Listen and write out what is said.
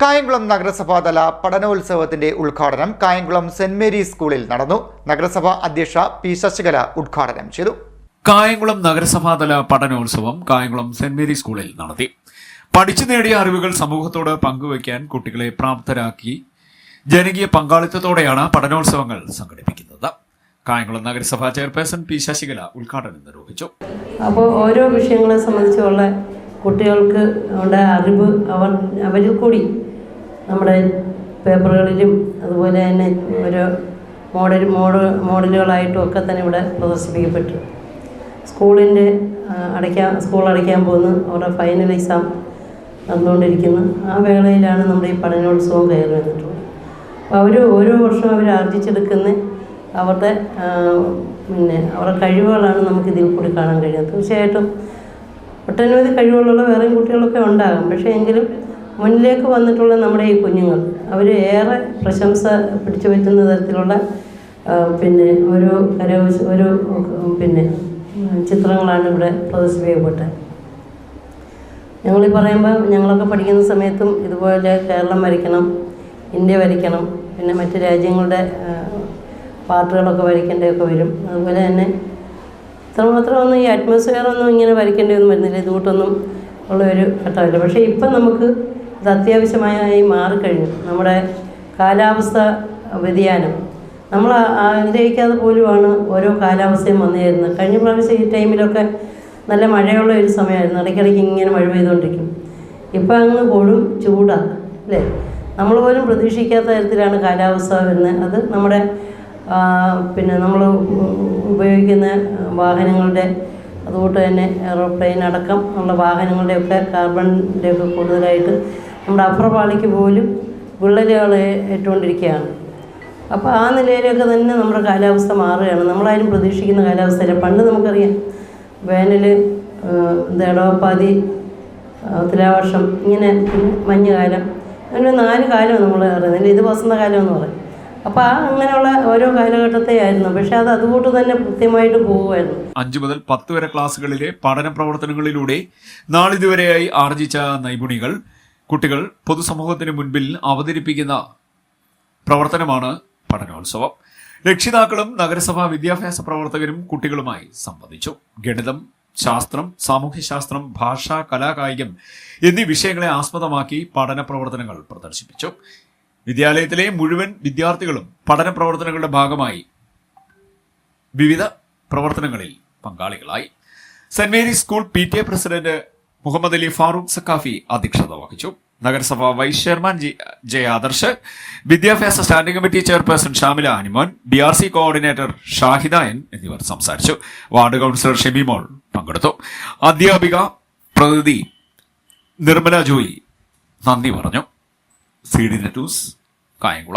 കായംകുളം നഗരസഭാതല പഠനോത്സവത്തിന്റെ ഉദ്ഘാടനം Kayamkulam saint Mary's സ്കൂളിൽ നടന്നു. നഗരസഭ അധ്യക്ഷ പി ശശികല ഉദ്ഘാടനം ചെയ്തു. കായംകുളം നഗരസഭാതല പഠനോത്സവം കായംകുളം സെന്റ് മേരീസ് സ്കൂളിൽ നടത്തി. പഠിച്ചു നേടിയ അറിവുകൾ സമൂഹത്തോട് പങ്കുവയ്ക്കാൻ കുട്ടികളെ പ്രാപ്തരാക്കി ജനകീയ പങ്കാളിത്തത്തോടെയാണ് പഠനോത്സവങ്ങൾ സംഘടിപ്പിക്കുന്നത്. കായംകുളം നഗരസഭാ ചെയർപേഴ്സൺ പി ശശികല ഉദ്ഘാടനം നിർവഹിച്ചു. അപ്പോൾ ഓരോ വിഷയങ്ങളെ സംബന്ധിച്ചുള്ള കുട്ടികൾക്ക് അവരുടെ അറിവ് അവർ അവരിൽ കൂടി നമ്മുടെ പേപ്പറുകളിലും അതുപോലെ തന്നെ ഓരോ മോഡൽ മോഡൽ മോഡലുകളായിട്ടും ഒക്കെ തന്നെ ഇവിടെ പ്രദർശിപ്പിക്കപ്പെട്ടു. സ്കൂളിന്റെ അടയ്ക്കാൻ സ്കൂൾ അടയ്ക്കാൻ പോകുന്ന അവരുടെ ഫൈനൽ എക്സാം നടന്നുകൊണ്ടിരിക്കുന്നു. ആ വേളയിലാണ് നമ്മുടെ ഈ പഠനോത്സവം കയറി വന്നിട്ടുള്ളത്. അപ്പോൾ അവർ ഓരോ വർഷവും അവർ ആർജിച്ചെടുക്കുന്ന അവരുടെ പിന്നെ അവരുടെ കഴിവുകളാണ് നമുക്ക് ഇതിൽ കൂടി കാണാൻ കഴിയുന്നത്. തീർച്ചയായിട്ടും ഒട്ടനവധി കഴിവുകളുള്ള വേറെയും കുട്ടികളൊക്കെ ഉണ്ടാകും. പക്ഷേ എങ്കിലും മുന്നിലേക്ക് വന്നിട്ടുള്ള നമ്മുടെ ഈ കുഞ്ഞുങ്ങൾ അവർ ഏറെ പ്രശംസ പിടിച്ചു പറ്റുന്ന തരത്തിലുള്ള പിന്നെ ഒരു കര ഒരു പിന്നെ ചിത്രങ്ങളാണ് ഇവിടെ പ്രദർശിപ്പിക്കപ്പെട്ടത്. ഞങ്ങളീ പറയുമ്പോൾ ഞങ്ങളൊക്കെ പഠിക്കുന്ന സമയത്തും ഇതുപോലെ കേരളം വരയ്ക്കണം ഇന്ത്യ വരയ്ക്കണം പിന്നെ മറ്റ് രാജ്യങ്ങളുടെ പാട്ടുകളൊക്കെ വരയ്ക്കേണ്ടതൊക്കെ വരും. അതുപോലെ തന്നെ ഇത്രമാത്രം ഒന്നും ഈ അറ്റ്മോസ്ഫിയർ ഒന്നും ഇങ്ങനെ വരയ്ക്കേണ്ടതൊന്നും വരുന്നില്ല. ഇതുകൂട്ടൊന്നും ഉള്ള ഒരു ഘട്ടമില്ല. പക്ഷേ ഇപ്പം നമുക്ക് ഇത് അത്യാവശ്യമായി മാറിക്കഴിഞ്ഞു. നമ്മുടെ കാലാവസ്ഥ വ്യതിയാനം. നമ്മൾ ആഗ്രഹിക്കാതെ പോലുമാണ് ഓരോ കാലാവസ്ഥയും വന്നു കഴിഞ്ഞ പ്രാവശ്യം ഈ ടൈമിലൊക്കെ നല്ല മഴയുള്ള ഒരു സമയമായിരുന്നു. ഇടയ്ക്കിടയ്ക്ക് ഇങ്ങനെ മഴ പെയ്തുകൊണ്ടിരിക്കും. ഇപ്പം അങ്ങ് പോലും ചൂടാണ് അല്ലേ? നമ്മൾ പോലും പ്രതീക്ഷിക്കാത്ത തരത്തിലാണ് കാലാവസ്ഥ വരുന്നത്. അത് നമ്മുടെ പിന്നെ നമ്മൾ ഉപയോഗിക്കുന്ന വാഹനങ്ങളുടെ അതുകൊണ്ട് തന്നെ എയറോപ്ലെയിൻ അടക്കം ഉള്ള വാഹനങ്ങളുടെയൊക്കെ കാർബണിന്റെയൊക്കെ കൂടുതലായിട്ട് നമ്മുടെ അപ്പുറപാളിക്ക് പോലും വിള്ളലുകൾ ഏറ്റുകൊണ്ടിരിക്കുകയാണ്. അപ്പോൾ ആ നിലയിലൊക്കെ തന്നെ നമ്മുടെ കാലാവസ്ഥ മാറുകയാണ്. നമ്മളാരും പ്രതീക്ഷിക്കുന്ന കാലാവസ്ഥയില്ല. പണ്ട് നമുക്കറിയാം വേനൽ എന്താ തുലാവർഷം ഇങ്ങനെ പിന്നെ മഞ്ഞുകാലം അങ്ങനെ നാല് കാലമാണ് നമ്മൾ അറിയുന്നില്ല ഇത് വസന്തകാലം എന്ന് പറയും. അപ്പോൾ ആ അങ്ങനെയുള്ള ഓരോ കാലഘട്ടത്തെ ആയിരുന്നു പക്ഷെ അത് അതുകൊണ്ട് തന്നെ കൃത്യമായിട്ട് പോകുമായിരുന്നു അഞ്ചു മുതൽ പത്ത് വരെ ക്ലാസ്സുകളിലെ പഠന പ്രവർത്തനങ്ങളിലൂടെ നാളിതുവരെയായി ആർജിച്ച നൈപുണികൾ കുട്ടികൾ പൊതുസമൂഹത്തിന് മുൻപിൽ അവതരിപ്പിക്കുന്ന പ്രവർത്തനമാണ് പഠനോത്സവം. രക്ഷിതാക്കളും നഗരസഭാ വിദ്യാഭ്യാസ പ്രവർത്തകരും കുട്ടികളുമായി സംവദിച്ചു. ഗണിതം ശാസ്ത്രം സാമൂഹ്യശാസ്ത്രം ഭാഷ കലാകായികം എന്നീ വിഷയങ്ങളെ ആസ്പദമാക്കി പഠന പ്രവർത്തനങ്ങൾ പ്രദർശിപ്പിച്ചു. വിദ്യാലയത്തിലെ മുഴുവൻ വിദ്യാർത്ഥികളും പഠന പ്രവർത്തനങ്ങളുടെ ഭാഗമായി വിവിധ പ്രവർത്തനങ്ങളിൽ പങ്കാളികളായി. Saint Mary's school P T A president Muhammad Ali Farooq Sakhafi അധ്യക്ഷത വഹിച്ചു. നഗരസഭ വൈസ് ചെയർമാൻ ജി ആദർശ് വിദ്യാഭ്യാസ standing committee chairperson Shamila Hanimon D R C coordinator Shahida N എന്നിവർ സംസാരിച്ചു. വാർഡ് കൗൺസിലർ ഷെമിമോൾ പങ്കെടുത്തു. അധ്യാപിക പ്രതിനിധി നിർമ്മല ജോയി നന്ദി പറഞ്ഞു. C D Kayamkulam.